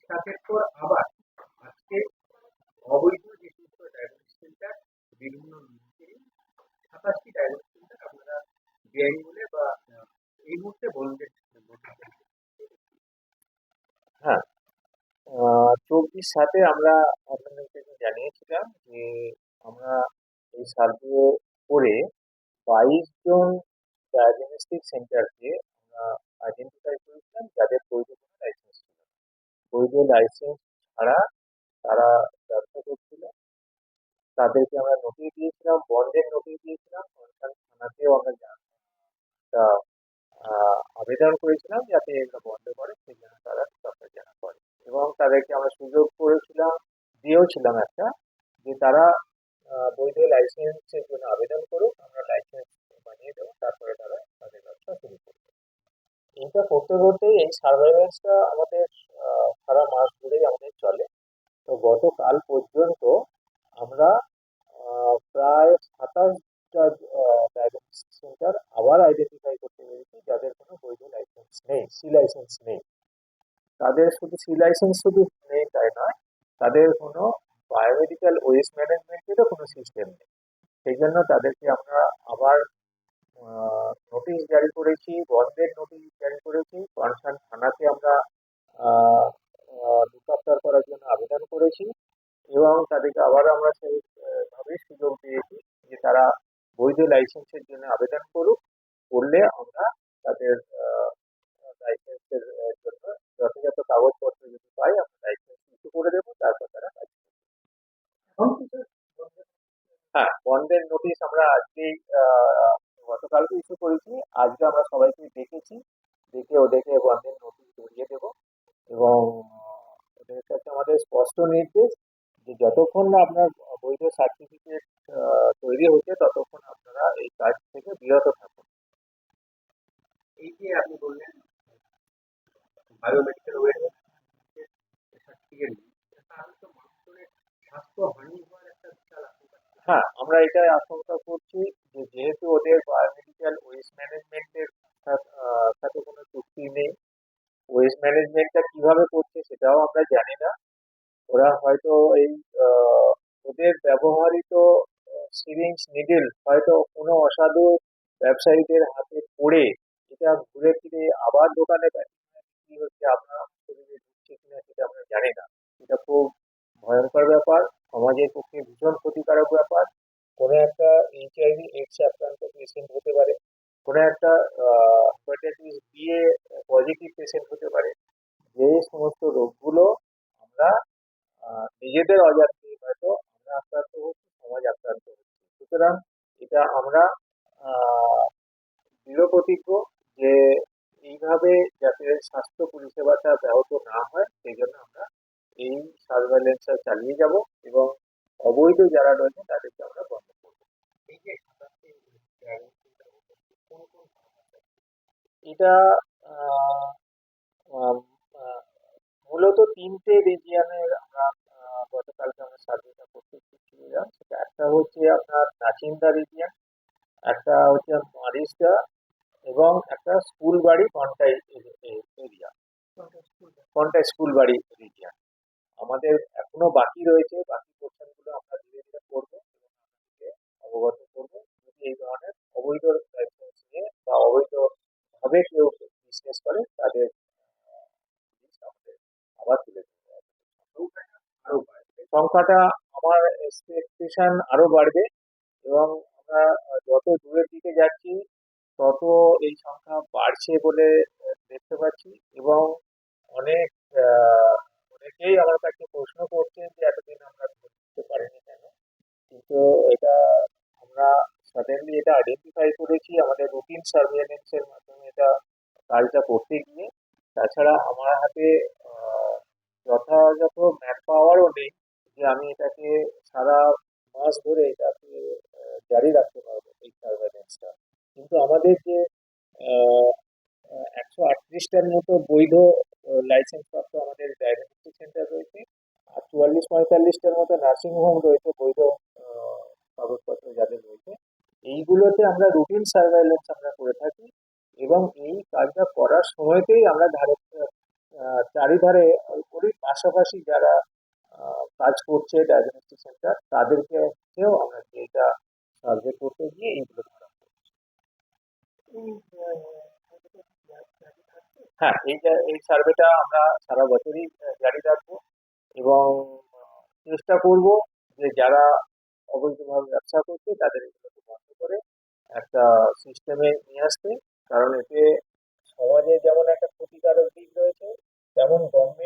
সাতের পর আবার আজকে অবৈধ যে সমস্ত ডায়াগনোস্টিক সেন্টার বিভিন্ন সাতাশটি ডায়াগনোস্টিক সেন্টার আপনারা বেআইনি বলে বা এই মুহূর্তে বলবেন হ্যাঁ চব্বিশ সাথে আমরা আপনাদেরকে জানিয়েছিলাম যে আমরা এই সার্ভে করে বাইশ জন ডায়াগনস্টিক সেন্টারকে আমরা আইডেন্টিফাই করেছিলাম যাদের বৈধ কোনো লাইসেন্স ছিল না। বৈধ লাইসেন্স ছাড়া তারা ব্যবসা করছিল। তাদেরকে আমরা নোটিশ দিয়েছিলাম বন্ধের নোটিশ দিয়েছিলাম কনসার্ন থানাতেও আমরা জান- আবেদন করেছিলাম যাতে এগুলো বন্ধ করে, সেই জন্য তারা সরকার জানা করে। এবং তাদেরকে আমরা সুযোগ করেছিলাম, দিয়েওছিলাম একটা, যে তারা বৈধ লাইসেন্সের জন্য আবেদন করুক, আমরা লাইসেন্স বানিয়ে দেবো, তারপরে তারা তাদের ব্যবসা শুরু করবে। এইটা করতে করতেই এই সার্ভাইলেন্সটা আমাদের আহ, সারা মাস জুড়েই আমাদের চলে তো গতকাল পর্যন্ত আমরা প্রায় সাতাশটা ডায়াগনস্টিক সেন্টার আবার আইডেন্টিফাই করতে পেরেছি, যাদের কোনো বৈধ লাইসেন্স নেই সি লাইসেন্স নেই। তাদের শুধু সি লাইসেন্স শুধু নেই, তাই নয়, তাদের কোনো বায়োমেডিক্যাল ওয়েস্ট ম্যানেজমেন্টেরও কোনো সিস্টেম নেই। সেই জন্য তাদেরকে আমরা আবার নোটিশ জারি করেছি বন্ধের নোটিশ জারি করেছি। কনসার্ন থানাতে আমরা জন্য করেছি এবং তাদেরকে আবার আমরা সেই ভাবে সুযোগ দিয়েছি যে তারা বৈধ লাইসেন্সের জন্য আবেদন করুক করলে আমরা তাদের লাইসেন্সের জন্য যথাযথ কাগজপত্র যদি পাই আমরা লাইসেন্স ইস্যু করে দেবো তারপর তারা কাজ বন্ধের হ্যাঁ বন্ডের নোটিশ আমরা আজকেই গতকালকে ইস্যু করেছি আজকে আমরা সবাইকে ডেকেছি দেখে ওদেরকে বন্ডের নোটিশ ধরিয়ে দেবো এবং আহ, ওদের কাছে আমাদের স্পষ্ট নির্দেশ যে যতক্ষণ না আপনার বৈধ সার্টিফিকেট তৈরি হচ্ছে ততক্ষণ আপনারা এই কাজ থেকে বিরত থাকুন। এই যে আপনি বললেন বায়োমেডিক্যাল ওয়েলনেস সার্টিফিকেট তাহলে তো মানুষের স্বাস্থ্য হানি হওয়ার একটা বিশাল আশঙ্কা ছিল। হ্যাঁ আমরা এটাই আশঙ্কা করছি যে যেহেতু ওদের বায়োমেডিক্যাল ওয়েস্ট ম্যানেজমেন্টের সাথে কোনো চুক্তি নেই ওয়েস্ট ম্যানেজমেন্টটা কীভাবে করছে সেটাও আমরা জানি না। ওরা হয়তো এই ওদের ব্যবহৃত সিরিঞ্জ নিডেল হয়তো কোনো অসাধু ব্যবসায়ীদের হাতে পড়ে এটা ঘুরে ফিরে আবার দোকানে বিক্রি হচ্ছে, আপনার শরীরে ঢুকছে কিনা সেটা আমরা জানি না। এটা খুব ভয়ঙ্কর ব্যাপার, সমাজের পক্ষে ভীষণ ক্ষতিকারক ব্যাপার। কোনো একটা এইচআইভি এইডস আক্রান্ত পেশেন্ট হতে পারে, কোনো একটা hepatitis B A positive patient হতে পারে। যে সমস্ত রোগগুলো নিজেদের অজান্তে হয়তো আমরা আক্রান্ত হচ্ছি সমাজ আক্রান্ত হচ্ছে সুতরাং এটা আমরা আহ, দৃঢ় প্রতিজ্ঞ যে এইভাবে যাতে স্বাস্থ্য পরিষেবাটা ব্যাহত না হয় সেই জন্য আমরা এই সার্ভেলেন্সটা চালিয়ে যাব এবং অবৈধ যারা রয়েছে তাদেরকে আমরা বন্ধ করব? এটা মূলত তিনটে রিজিয়নের আমরা গতকালকে আমরা সার্ভেটা করতে ছিলাম সেটা একটা হচ্ছে আপনার নাচিন্দা রিজিয়ন একটা হচ্ছে মারিস্টা এবং একটা স্কুল বাড়ি কন্টাই এরিয়া কোনটা স্কুল বাড়ি রিজিয়ন আমাদের এখনও বাকি রয়েছে বাকি পোর্শনগুলো আমরা ধীরে ধীরে করব এবং আপনাদেরকে অবগত করব যদি এই ধরনের অবৈধ লাইসেন্স নিয়ে বা অবৈধ ভাবে কেউ বিজনেস করে তাদের আহ, জিনিস আমাদের আবার তুলে দিতে হবে সংখ্যাটা আরও বাড়বে সংখ্যাটা আমার এক্সপেকটেশন আরও বাড়বে এবং আমরা যত দূরের দিকে যাচ্ছি, তত এই সংখ্যা বাড়ছে বলে দেখতে পাচ্ছি এবং অনেক অনেকেই আমার কাছে প্রশ্ন করছেন যে এতদিন আমরা ধরতে পারিনি কেন? কিন্তু এটা আমরা সাডেনলি এটা আইডেন্টিফাই করেছি, আমাদের রুটিন সার্ভিলেন্সের মাধ্যমে এটা কাজটা করতে গিয়ে। তাছাড়া আমার হাতে যথাযথ ম্যান পাওয়ারও নেই। যে আমি এটাকে সারা মাস ধরে এটাকে জারি রাখতে পারব এই সার্ভেলেন্সটা কিন্তু আমাদের যে একশো আটত্রিশটার মতো বৈধ লাইসেন্স প্রাপ্ত আমাদের ডায়াগনস্টিক সেন্টার রয়েছে, আর চুয়াল্লিশ পঁয়তাল্লিশটার মতো নার্সিং হোম রয়েছে, বৈধ কাগজপত্র যাদের রয়েছে, এইগুলোতে আমরা রুটিন সার্ভেলেন্স আমরা করে থাকি এবং এই কাজটা করার সময়তেই আমরা ধারে চারিধারে ওই পাশাপাশি যারা কাজ করছে ডায়াগনস্টিক সেন্টার তাদেরকেও আমরা এটা সার্ভে করতে গিয়ে এইগুলো ধরা হ্যাঁ এই এই সার্ভেটা আমরা সারা বছরই জারি রাখব এবং চেষ্টা করব যে যারা অবৈধভাবে ব্যবসা করছে তাদের এগুলোকে বন্ধ করে একটা সিস্টেমে নিয়ে আসতে। কারণ এতে সমাজে যেমন একটা ক্ষতিকারক দিক রয়েছে, তেমন হারাচ্ছে